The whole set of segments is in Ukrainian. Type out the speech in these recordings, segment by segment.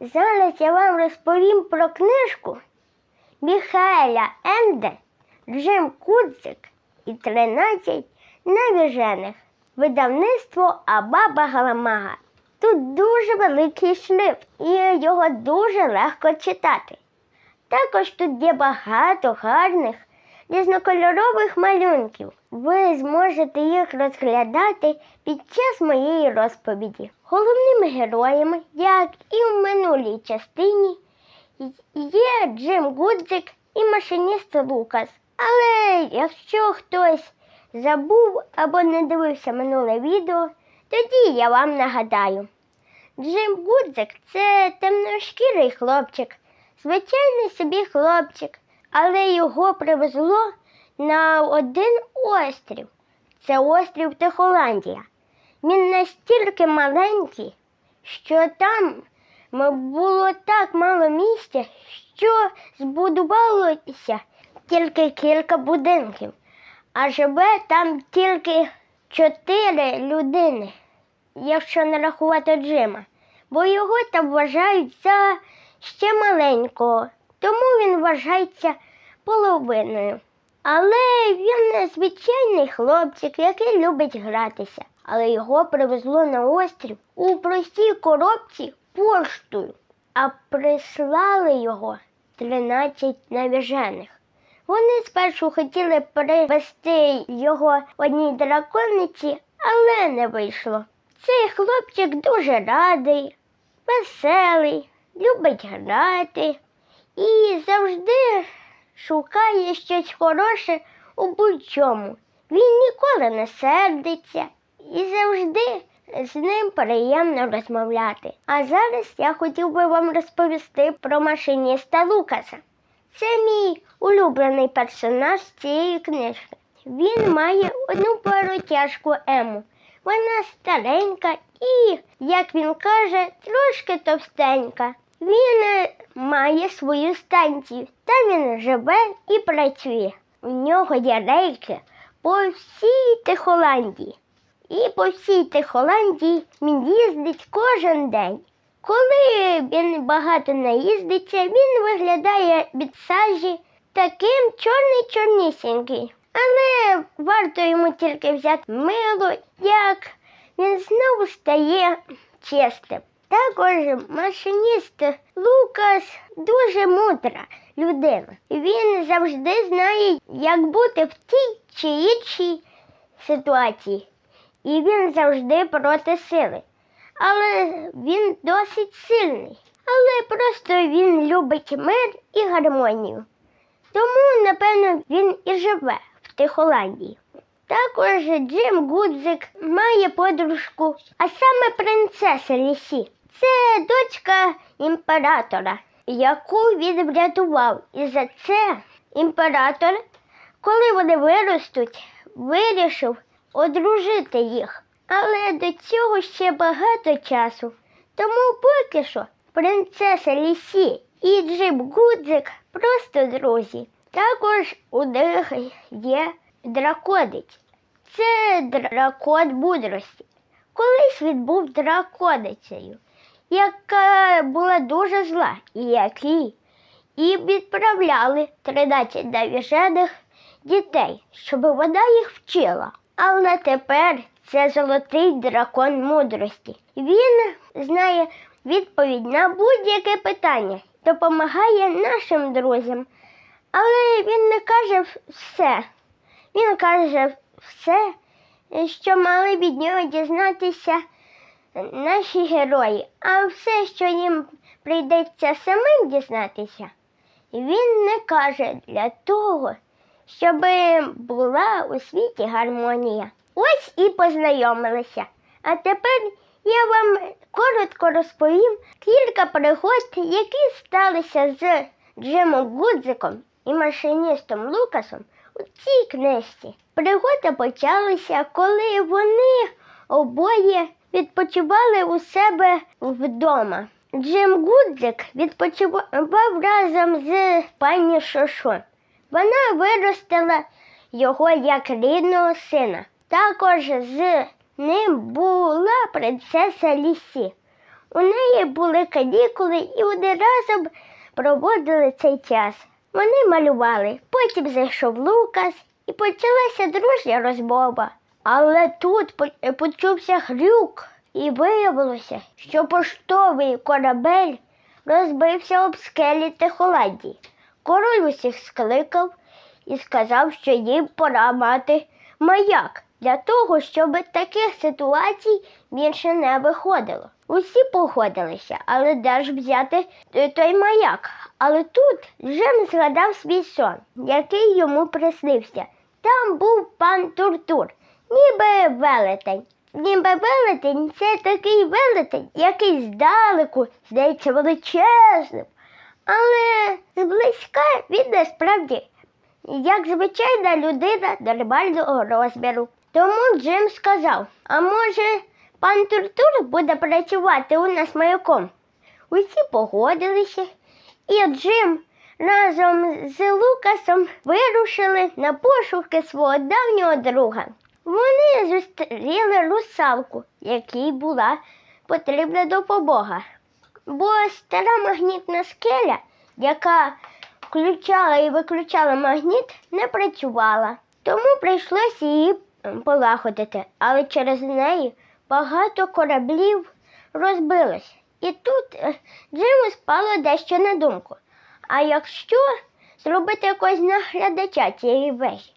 Зараз я вам розповім про книжку Міхаеля Енде Джим Кудзик і 13 навіжених. Видавництво Абаба Галамага. Тут дуже великий шрифт, і його дуже легко читати. Також тут є багато гарних різнокольорових малюнків. Ви зможете їх розглядати під час моєї розповіді. Головними героями, як і в минулій частині, є Джим Гудзик і машиніст Лукас. Але якщо хтось забув або не дивився минуле відео, тоді я вам нагадаю. Джим Гудзик це темношкірий хлопчик, звичайний собі хлопчик, але його привезло на один острів. Це острів Тихоландія. Він настільки маленький, що там було так мало місця, що збудувалося тільки кілька будинків, а живе там тільки чотири людини, якщо не рахувати Джима, бо його там вважають за ще маленького, тому він вважається половиною. Але він не звичайний хлопчик, який любить гратися. Але його привезло на острів у простій коробці поштою, а прислали його 13 навіжених. Вони спершу хотіли привезти його одній дракониці, але не вийшло. Цей хлопчик дуже радий, веселий, любить грати і завжди шукає щось хороше у будь-чому. Він ніколи не сердиться і завжди з ним приємно розмовляти. А зараз я хотів би вам розповісти про машиніста Лукаса. Це мій улюблений персонаж цієї книжки. Він має одну паротяжку Ему. Вона старенька і, як він каже, трошки товстенька. Він має свою станцію, там він живе і працює. У нього є рейки по всій Тихоландії. І по всій Тихоландії він їздить кожен день. Коли він багато наїздиться, він виглядає від сажі таким чорний-чорнісінький. Але варто йому тільки взяти мило, як він знову стає чистим. Також машиніст Лукас дуже мудра людина. Він завжди знає, як бути в тій чи іншій ситуації. І він завжди проти сили. Але він досить сильний. Але просто він любить мир і гармонію. Тому, напевно, він і живе в Тихоландії. Також Джим Гудзик має подружку, а саме принцеса Лісі. Це дочка імператора, яку він врятував. І за це імператор, коли вони виростуть, вирішив одружити їх. Але до цього ще багато часу. Тому поки що принцеса Лісі і Джим Гудзик просто друзі. Також у них є дракодець. Це дракон мудрості. Колись він був драконицею, яка була дуже зла, і який і відправляли 13 навіжених дітей, щоб вона їх вчила. Але тепер це золотий дракон мудрості. Він знає відповідь на будь-яке питання, допомагає нашим друзям. Але він не каже все. Він каже все, що мали від нього дізнатися наші герої, а все, що їм прийдеться самим дізнатися, він не каже для того, щоб була у світі гармонія. Ось і познайомилися. А тепер я вам коротко розповім кілька пригод, які сталися з Джимом Гудзиком і машиністом Лукасом у цій книжці. Пригоди почалися, коли вони обоє відпочивали у себе вдома. Джим Гудзик відпочивав разом з пані Шошо. Вона виростила його як рідного сина. Також з ним була принцеса Лісі. У неї були канікули і вони разом проводили цей час. Вони малювали, потім зайшов Лукас і почалася дружня розмова. Але тут почувся грюк, і виявилося, що поштовий корабель розбився об скелі Техоладії. Король усіх скликав і сказав, що їм пора мати маяк для того, щоб таких ситуацій більше не виходило. Усі погодилися, але де ж взяти е, той маяк? Але тут Джим згадав свій сон, який йому приснився. Там був пан Туртур, ніби велетень. Ніби велетень це такий велетень, який здалеку здається величезним. Але зблизька він насправді як звичайна людина нормального розміру. Тому Джим сказав: а може, пан Туртур буде працювати у нас маяком? Усі погодилися, і Джим разом з Лукасом вирушили на пошуки свого давнього друга. Вони зустріли русалку, якій була потрібна допомога. Бо стара магнітна скеля, яка включала і виключала магніт, не працювала. Тому прийшлося її полагодити, але через неї багато кораблів розбилось. І тут е, Джиму спало дещо на думку. А якщо зробити якогось наглядача цієї вежі?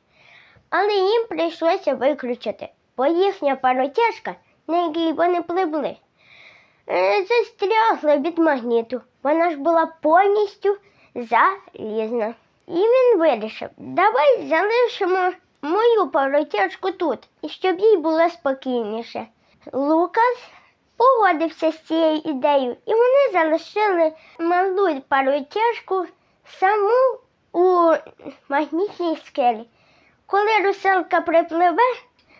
Але їм прийшлося виключити, бо їхня паротяжка, на якій вони пливли, е, застрягла від магніту. Вона ж була повністю залізна. І він вирішив, давай залишимо мою паротяжку тут, щоб їй було спокійніше. Лукас погодився з цією ідеєю, і вони залишили малу паротяжку саму у магнітній скелі. Коли русалка припливе,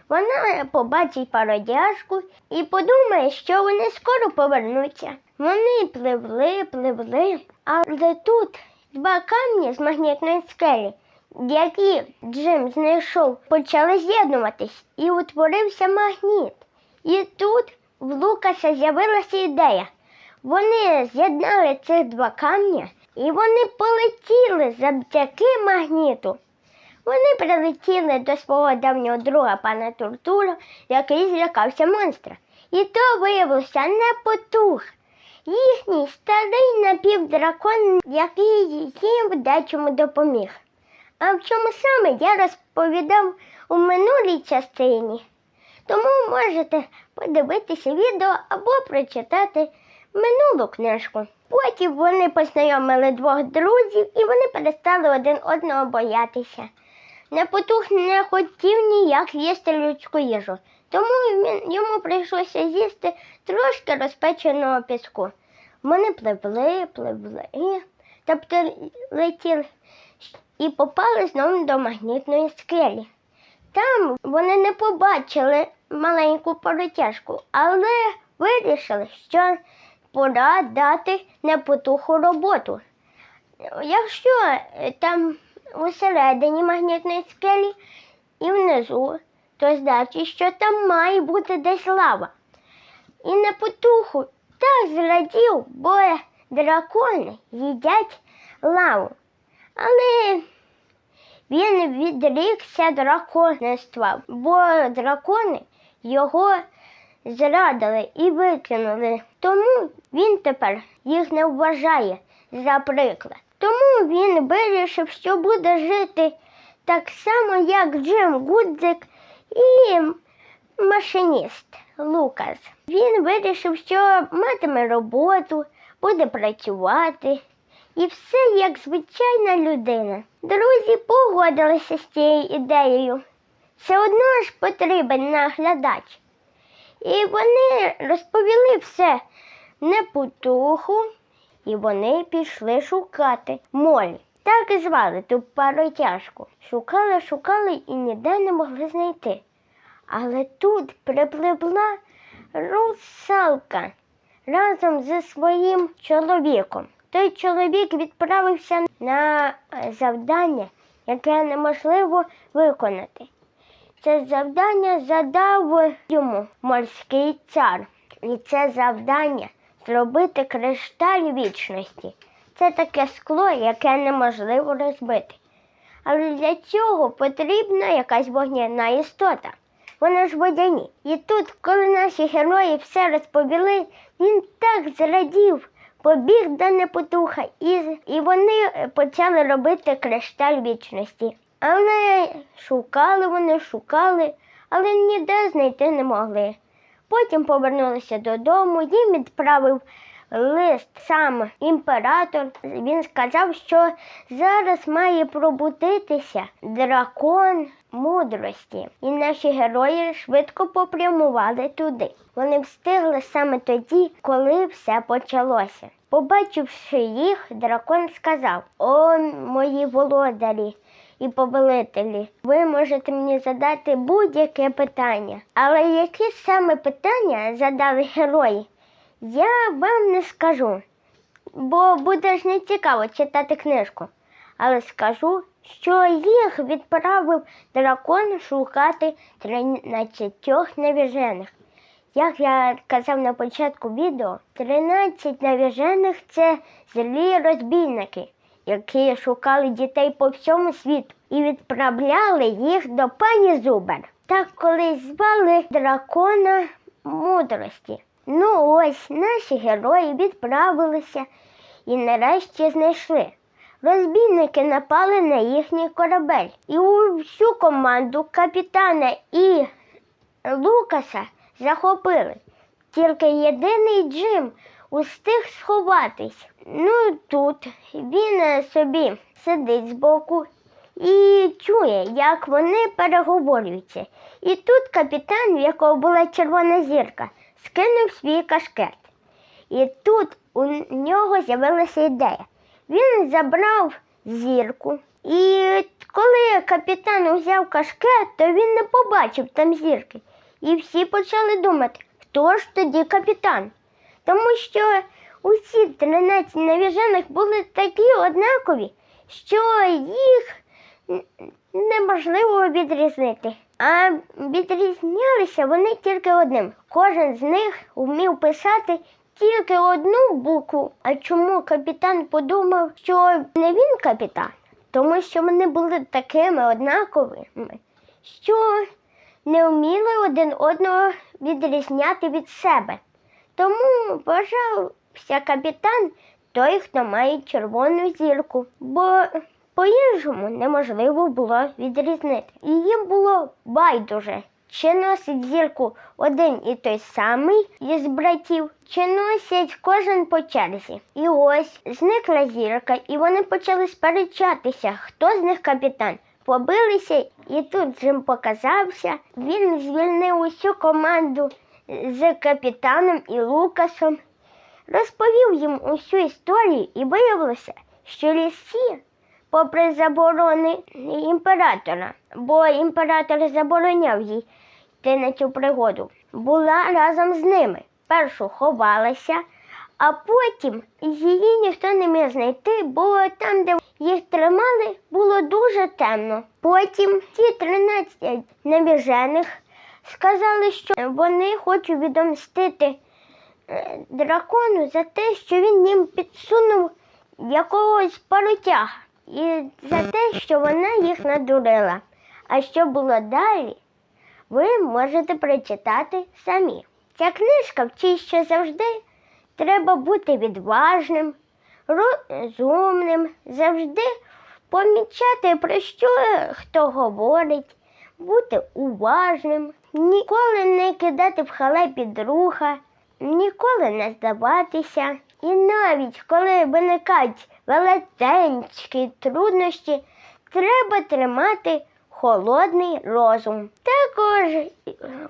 вона побачить пародяжку і подумає, що вони скоро повернуться. Вони пливли, пливли, але тут два камні з магнітної скелі, які Джим знайшов, почали з'єднуватись і утворився магніт. І тут в Лукаса з'явилася ідея. Вони з'єднали цих два камня і вони полетіли завдяки магніту. Вони прилетіли до свого давнього друга пана Туртура, який злякався монстра. І то виявився не потух. Їхній старий напівдракон, який їм в дечому допоміг. А в чому саме я розповідав у минулій частині. Тому можете подивитися відео або прочитати минулу книжку. Потім вони познайомили двох друзів і вони перестали один одного боятися. Непотух не хотів ніяк їсти людську їжу, тому він, йому прийшлося з'їсти трошки розпеченого піску. Вони пливли, пливли, тобто летіли і попали знову до магнітної скелі. Там вони не побачили маленьку поротяжку, але вирішили, що пора дати непотуху роботу. Якщо е, там усередині магнітної скелі і внизу, то значить, що там має бути десь лава. І непотуху так зрадів, бо дракони їдять лаву. Але він відрікся драконства, бо дракони його зрадили і викинули. Тому він тепер їх не вважає за приклад. Тому він вирішив, що буде жити так само, як Джим Гудзик і машиніст Лукас. Він вирішив, що матиме роботу, буде працювати. І все як звичайна людина. Друзі погодилися з цією ідеєю. Все одно ж потрібен наглядач. І вони розповіли все непотуху, і вони пішли шукати Молі. Так і звали ту паротяжку. Шукали, шукали і ніде не могли знайти. Але тут припливла русалка разом зі своїм чоловіком. Той чоловік відправився на завдання, яке неможливо виконати. Це завдання задав йому морський цар. І це завдання зробити кришталь вічності. Це таке скло, яке неможливо розбити. Але для цього потрібна якась вогняна істота. Вони ж водяні. І тут, коли наші герої все розповіли, він так зрадів, побіг до Непотуха, і, і вони почали робити кришталь вічності. Але шукали вони, шукали, але ніде знайти не могли. Потім повернулися додому, їм відправив лист сам імператор. Він сказав, що зараз має пробудитися дракон мудрості. І наші герої швидко попрямували туди. Вони встигли саме тоді, коли все почалося. Побачивши їх, дракон сказав: О, мої володарі! І повелителі, ви можете мені задати будь-яке питання. Але які саме питання задали герої, я вам не скажу, бо буде ж не цікаво читати книжку. Але скажу, що їх відправив дракон шукати 13 навіжених. Як я казав на початку відео, 13 навіжених це злі розбійники, які шукали дітей по всьому світу і відправляли їх до пані Зубер. Так колись звали дракона мудрості. Ну ось наші герої відправилися і нарешті знайшли. Розбійники напали на їхній корабель і всю команду капітана і Лукаса захопили. Тільки єдиний Джим устиг сховатись. Ну тут він е, собі сидить збоку і чує, як вони переговорюються. І тут капітан, в якого була червона зірка, скинув свій кашкет. І тут у нього з'явилася ідея. Він забрав зірку. І коли капітан узяв кашкет, то він не побачив там зірки. І всі почали думати, хто ж тоді капітан. Тому що усі 13 навіжених були такі однакові, що їх неможливо відрізнити. А відрізнялися вони тільки одним. Кожен з них вмів писати тільки одну букву. А чому капітан подумав, що не він капітан? Тому що вони були такими однаковими, що не вміли один одного відрізняти від себе. Тому вважався капітан той, хто має червону зірку, бо по-іншому неможливо було відрізнити. Їм було байдуже, чи носить зірку один і той самий із братів, чи носять кожен по черзі. І ось зникла зірка, і вони почали сперечатися, хто з них капітан. Побилися, і тут Джим показався. Він звільнив усю команду з капітаном і Лукасом, розповів їм усю історію і виявилося, що лісі, попри заборони імператора, бо імператор забороняв їй йти на цю пригоду, була разом з ними. Першу ховалася, а потім її ніхто не міг знайти, бо там, де їх тримали, було дуже темно. Потім ті 13 навіжених сказали, що вони хочуть відомстити е, дракону за те, що він їм підсунув якогось паротяга, і за те, що вона їх надурила. А що було далі, ви можете прочитати самі. Ця книжка вчить, що завжди треба бути відважним, розумним, завжди помічати, про що хто говорить, бути уважним, ніколи не кидати в халепі друга, ніколи не здаватися. І навіть коли виникають велетенські труднощі, треба тримати холодний розум. Також,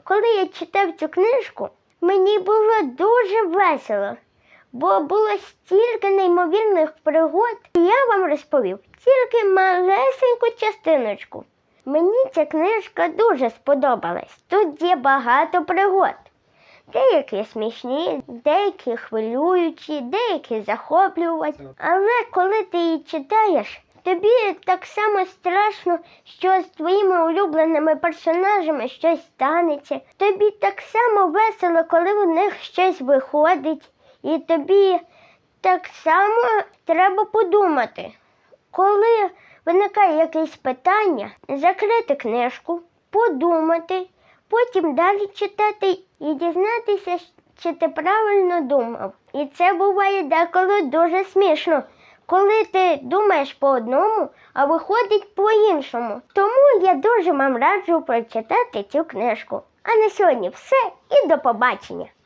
коли я читав цю книжку, мені було дуже весело, бо було стільки неймовірних пригод, і я вам розповів тільки малесеньку частиночку. Мені ця книжка дуже сподобалась. Тут є багато пригод. Деякі смішні, деякі хвилюючі, деякі захоплювані. Але коли ти її читаєш, тобі так само страшно, що з твоїми улюбленими персонажами щось станеться. Тобі так само весело, коли у них щось виходить. І тобі так само треба подумати. Коли виникає якесь питання, закрити книжку, подумати, потім далі читати і дізнатися, чи ти правильно думав. І це буває деколи дуже смішно, коли ти думаєш по одному, а виходить по-іншому. Тому я дуже вам раджу прочитати цю книжку. А на сьогодні все і до побачення.